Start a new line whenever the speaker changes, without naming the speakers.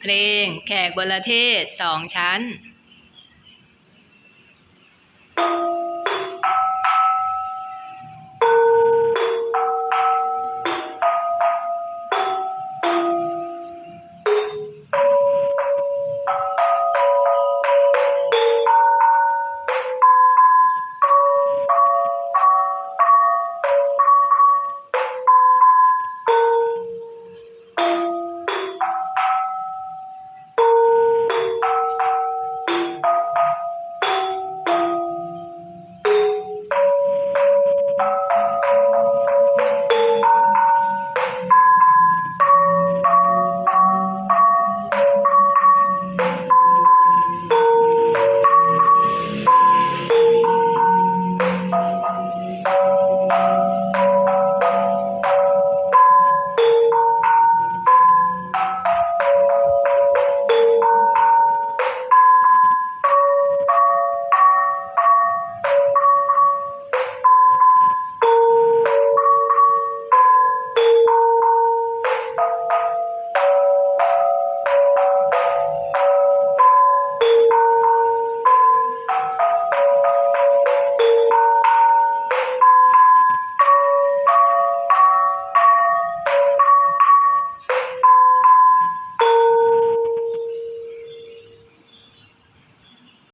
เพลงแขกบรเทศสองชั้น